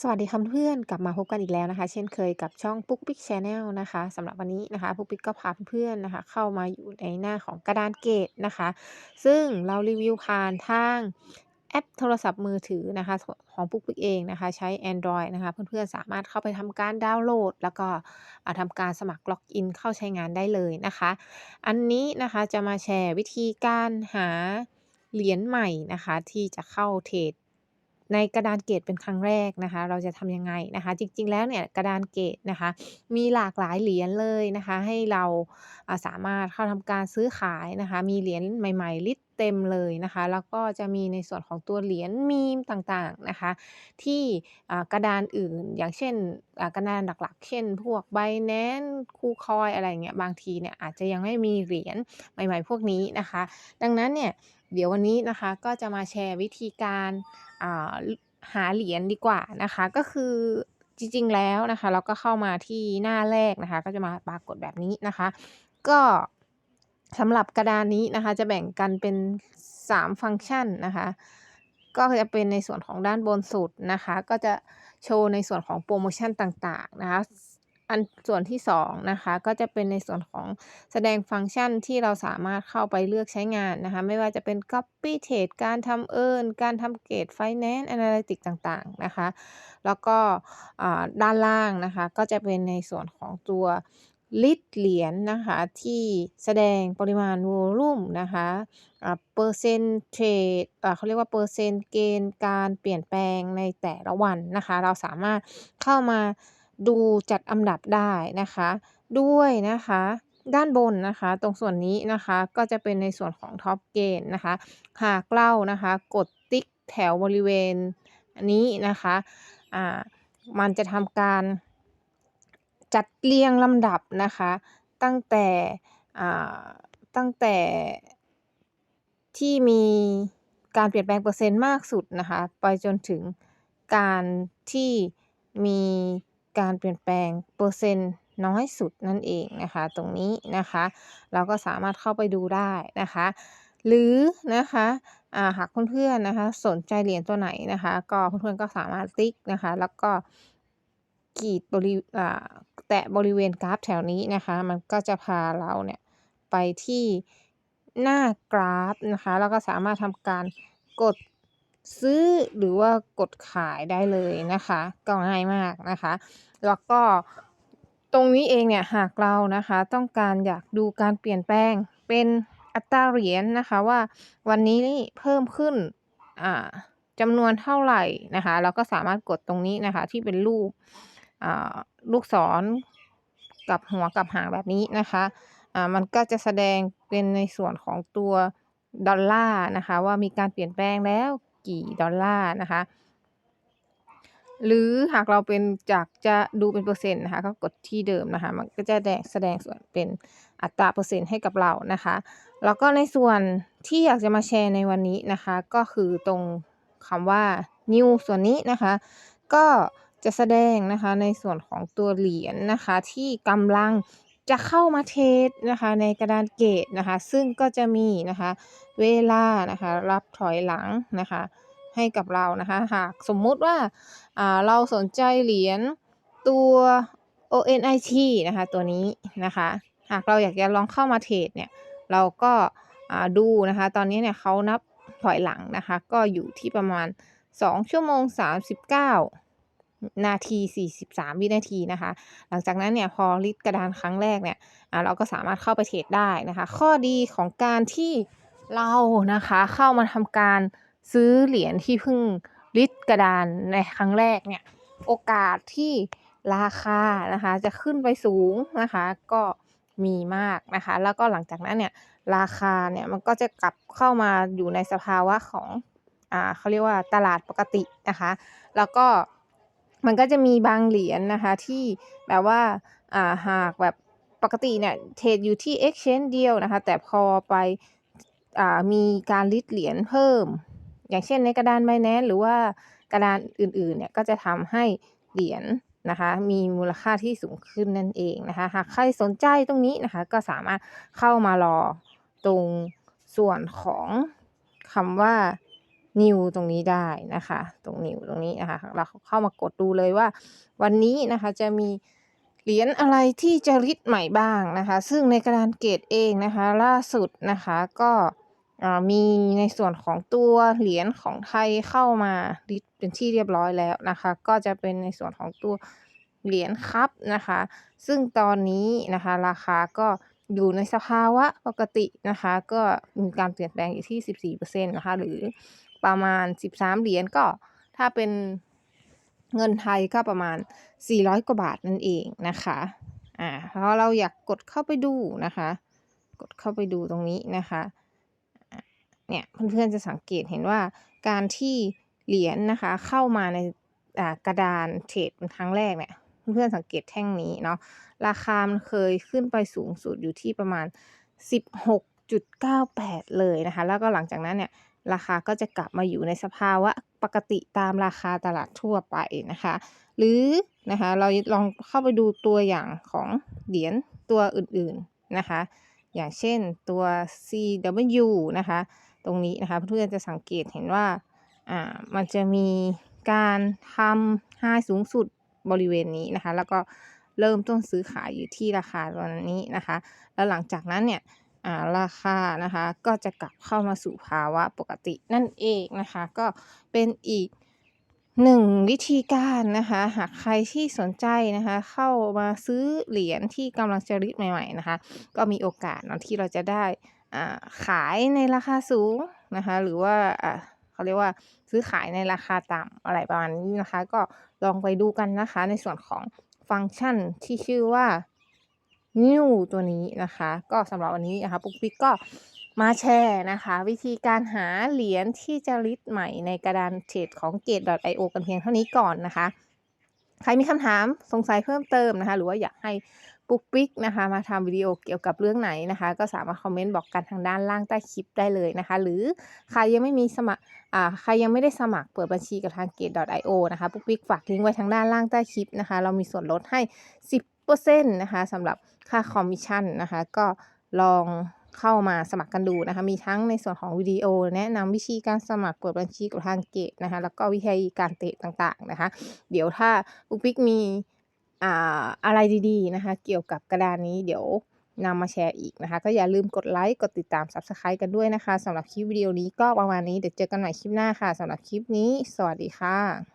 สวัสดีค่ะเพื่อนกลับมาพบกันอีกแล้วนะคะ เช่นเคยกับช่องปุ๊กปิ๊กชาแนลนะคะสำหรับวันนี้นะคะปุ๊กปิ๊กก็พาเพื่อนๆนะคะ เข้ามาอยู่ในหน้าของกระดานเกตนะคะ ซึ่งเรารีวิวผ่านทางแอปโทรศัพท์มือถือนะคะของปุ๊กปิ๊กเองนะคะ ใช้ Android นะคะ เพื่อนๆสามารถเข้าไปทำการดาวน์โหลด แล้วก็ทำการสมัครล็อกอินเข้าใช้งานได้เลยนะคะ อันนี้นะคะจะมาแชร์วิธีการหาเหรียญใหม่นะคะ ที่จะเข้าเทรด ในกระดานเกตเป็นครั้งแรกนะคะ เราจะทำยังไงนะคะ จริง ๆ แล้วเนี่ยกระดานเกตนะคะ มีหลากหลายเหรียญเลยนะคะ ให้เราสามารถเข้าทำการซื้อขายนะคะ มีเหรียญใหม่ ๆ ลิตเต็มเลยนะคะ แล้วก็จะมีในส่วนของตัวเหรียญมีมต่างๆนะคะ ที่กระดานอื่น อย่างเช่นกระดานหลักๆ เช่น พวก Binance KuCoin อะไรเงี้ยบางทีเนี่ยอาจจะยังไม่มีเหรียญใหม่ ๆ พวกนี้นะคะ ดังนั้นเนี่ย เดี๋ยววันนี้นะคะก็จะมาแชร์วิธีการาหาเหรียญดีกว่านะคะ ก็คือจริงๆแล้วนะคะ เราก็เข้ามาที่หน้าแรกนะคะ ก็จะมาปรากฏแบบนี้นะคะ ก็สำหรับกระดานนี้นะคะ จะแบ่งกันเป็น 3 ฟังก์ชันนะคะ ก็จะเป็นในส่วนของด้านบนสุดนะคะ ก็จะโชว์ในส่วนของโปรโมชั่นต่างๆนะคะ อันส่วนที่2นะคะก็จะเป็นในส่วนของแสดงฟังก์ชันที่เราสามารถเข้าไปเลือกใช้งานนะคะ ไม่ว่าจะเป็น Copy Trade การทำ Earn การทำเกรด Finance Analytics ต่างๆนะคะ แล้วก็ด้านล่างนะคะก็จะเป็นในส่วนของตัวลิตเหรียญนะคะที่แสดงปริมาณ Volume นะคะเปอร์เซ็นต์เทรดเขาเรียกว่าเปอร์เซ็นต์เกณฑ์การเปลี่ยนแปลงในแต่ละวันนะคะ เราสามารถเข้ามา ดูจัดอันดับได้นะคะ ด้วยนะคะด้านบนนะคะ ตรงส่วนนี้นะคะก็จะเป็นในส่วนของ Top Gain นะคะ หากเรานะคะ กดติ๊กแถวบริเวณนี้นะคะอ่ามันจะทำการจัดเรียงลำดับนะคะ ตั้งแต่อ่าตั้งแต่ที่มีการเปลี่ยนแปลงเปอร์เซ็นต์มากสุดนะคะ ไปจนถึงการที่มี การเปลี่ยนแปลงเปอร์เซ็นต์น้อยสุดนั่นเองนะคะ ตรงนี้นะคะ เราก็สามารถเข้าไปดูได้นะคะ หรือนะคะหากเพื่อนๆนะคะสนใจเหรียญตัวไหนนะคะ ก็เพื่อนๆก็สามารถติ๊กนะคะ แล้วก็ขีดบริอ่าแตะบริเวณกราฟแถวนี้นะคะ มันก็จะพาเราเนี่ยไปที่หน้ากราฟนะคะ แล้วก็สามารถทำการกด ซื้อหรือว่ากดขายได้เลยนะคะก็ง่ายมากนะคะ แล้วก็ตรงนี้เองเนี่ยหากเรานะคะต้องการอยากดูการเปลี่ยนแปลงเป็นอัตราเหรียญนะคะว่าวันนี้เพิ่มขึ้นอ่าจำนวนเท่าไหร่นะคะเราก็สามารถกดตรงนี้นะคะที่เป็นรูปลูกศรกับหัวกับหางแบบนี้นะคะมันก็จะแสดงเป็นในส่วนของตัวดอลลาร์นะคะว่ามีการเปลี่ยนแปลงแล้ว กี่ดอลลาร์นะคะ หรือหากเราเป็นจากจะดูเป็นเปอร์เซ็นต์นะคะก็กดที่เดิมนะคะ มันก็จะแดงแสดงส่วนเป็นอัตราเปอร์เซ็นต์ให้กับเรานะคะ แล้วก็ในส่วนที่อยากจะมาแชร์ในวันนี้นะคะ ก็คือตรงคำว่า new ส่วนนี้นะคะ ก็จะแสดงนะคะในส่วนของตัวเหรียญนะคะที่กำลัง จะเข้ามาเทรดนะคะในกระดานเกตนะคะ ซึ่งก็จะมีนะคะ เวลานะคะ รับถอยหลังนะคะ ให้กับเรานะคะ หากสมมุติว่าาเราสนใจเหรียญตัว ONIT นะคะ ตัวนี้นะคะ หากเราอยากจะลองเข้ามาเทรดเนี่ย เราก็าดูนะคะ ตอนนี้เนี่ยเขานับถอยหลังนะคะ ก็อยู่ที่ประมาณ 2 ชั่วโมง 39 นาที 43 วินาทีนะคะ หลังจากนั้นเนี่ยพอลิสต์กระดานครั้งแรกเนี่ยเราก็สามารถเข้าไปเทรดได้นะคะ ข้อดีของการที่เรานะคะเข้ามาทำการซื้อเหรียญที่เพิ่งลิสต์กระดานในครั้งแรกเนี่ยโอกาสที่ราคานะคะจะขึ้นไปสูงนะคะก็มีมากนะคะ แล้วก็หลังจากนั้นเนี่ยราคาเนี่ยมันก็จะกลับเข้ามาอยู่ในสภาวะของอ่าเขาเรียกว่าตลาดปกตินะคะ แล้วก็ มันก็จะมีบางเหรียญนะคะที่แบบว่าอ่าหากแบบปกติเนี่ยเทรดอยู่ที่ exchange เดียวนะคะ แต่พอไปอ่ามีการลิสต์เหรียญเพิ่ม อย่างเช่นในกระดาน Binance หรือว่ากระดานอื่นๆเนี่ยก็จะทำให้เหรียญนะคะมีมูลค่าที่สูงขึ้นนั่นเองนะคะ หากใครสนใจตรงนี้นะคะ ก็สามารถเข้ามารอตรงส่วนของคำว่า New ตรงนี้ได้นะคะ ตรง New ตรงนี้นะคะเราเข้ามากดดูเลยว่า วันนี้นะคะจะมีเหรียญอะไรที่จะลิสต์ใหม่บ้างนะคะ ซึ่งในกระดานเกตเองนะคะ ล่าสุดนะคะก็มีในส่วนของตัวเหรียญของไทยเข้ามาลิสต์เป็นที่เรียบร้อยแล้วนะคะ ก็จะเป็นในส่วนของตัวเหรียญคัพนะคะ ซึ่งตอนนี้นะคะราคาก็อยู่ในสภาวะปกตินะคะ ก็มีการเปลี่ยนแปลงอยู่ที่ 14%นะคะ หรือ ประมาณ 13 เหรียญก็ถ้าเป็นเงินไทยก็ประมาณ 400 กว่าบาทนั่นเองนะคะ อ่าเพราะเราอยากกดเข้าไปดูนะคะ กดเข้าไปดูตรงนี้นะคะ เนี่ยเพื่อนๆจะสังเกตเห็นว่าการที่เหรียญนะคะเข้ามาในกระดานเทรดเป็นครั้งแรกเนี่ยเพื่อนๆสังเกตแท่งนี้เนาะราคามันเคยขึ้นไปสูงสุดอยู่ที่ประมาณ 16.98 เลยนะคะ แล้วก็หลังจากนั้นเนี่ย ราคาก็จะกลับมาอยู่ในสภาวะปกติตามราคาตลาดทั่วไปนะคะ หรือนะคะเราลองเข้าไปดูตัวอย่างของเหรียญตัวอื่นๆนะคะ อย่างเช่นตัว CW นะคะ ตรงนี้นะคะเพื่อนๆจะสังเกตเห็นว่าอ่ามันจะมีการทำ high สูงสุดบริเวณนี้นะคะ แล้วก็เริ่มต้นซื้อขายอยู่ที่ราคาตอนนี้นะคะ แล้วหลังจากนั้นเนี่ย ราคานะคะก็จะกลับเข้ามาสู่ภาวะปกตินั่นเองนะคะ ก็เป็นอีกหนึ่งวิธีการนะคะ หากใครที่สนใจนะคะ เข้ามาซื้อเหรียญที่กำลังจะริตใหม่ ๆนะคะ ก็มีโอกาสเนาะที่เราจะได้ขายในราคาสูงนะคะ หรือว่าเขาเรียกว่าซื้อขายในราคาต่ำอะไรประมาณนี้นะคะ ก็ลองไปดูกันนะคะในส่วนของฟังก์ชันที่ชื่อว่า New ตัวนี้นะคะ ก็สำหรับวันนี้นะคะปุ๊กปิ๊กก็มาแชร์นะคะ วิธีการหาเหรียญที่จะลิสต์ใหม่ในกระดานเทรดของ Gate.io กันเพียงเท่านี้ก่อนนะคะ ใครมีคำถามสงสัยเพิ่มเติมนะคะ หรือว่าอยากให้ปุ๊กปิ๊กนะคะ มาทำวิดีโอเกี่ยวกับเรื่องไหนนะคะ ก็สามารถคอมเมนต์บอกกันทางด้านล่างใต้คลิปได้เลยนะคะ หรือใครยังไม่มีสมัครอ่าใครยังไม่ได้สมัครเปิดบัญชีกับทาง Gate.io นะคะปุ๊กปิ๊กฝากลิงก์ไว้ทางด้านล่างใต้คลิปนะคะ เรามีส่วนลดให้ 10 นะคะสำหรับค่าคอมมิชชั่นนะคะ ก็ลองเข้ามาสมัครกันดูนะคะ มีทั้งในส่วนของวิดีโอ แนะนำวิธีการสมัครเปิดบัญชีกับทางเกตนะคะ แล้วก็วิธีการเตะต่างๆนะคะ เดี๋ยวถ้าปุ๊กปิ๊กมีอ่าอะไรดีๆนะคะ เกี่ยวกับกระดานนี้เดี๋ยวนำมาแชร์อีกนะคะ ก็อย่าลืมกดไลค์กดติดตาม Subscribe กันด้วยนะคะสำหรับคลิปวิดีโอนี้ก็ประมาณนี้เดี๋ยวเจอกันใหม่คลิปหน้าค่ะสำหรับคลิปนี้ สวัสดีค่ะ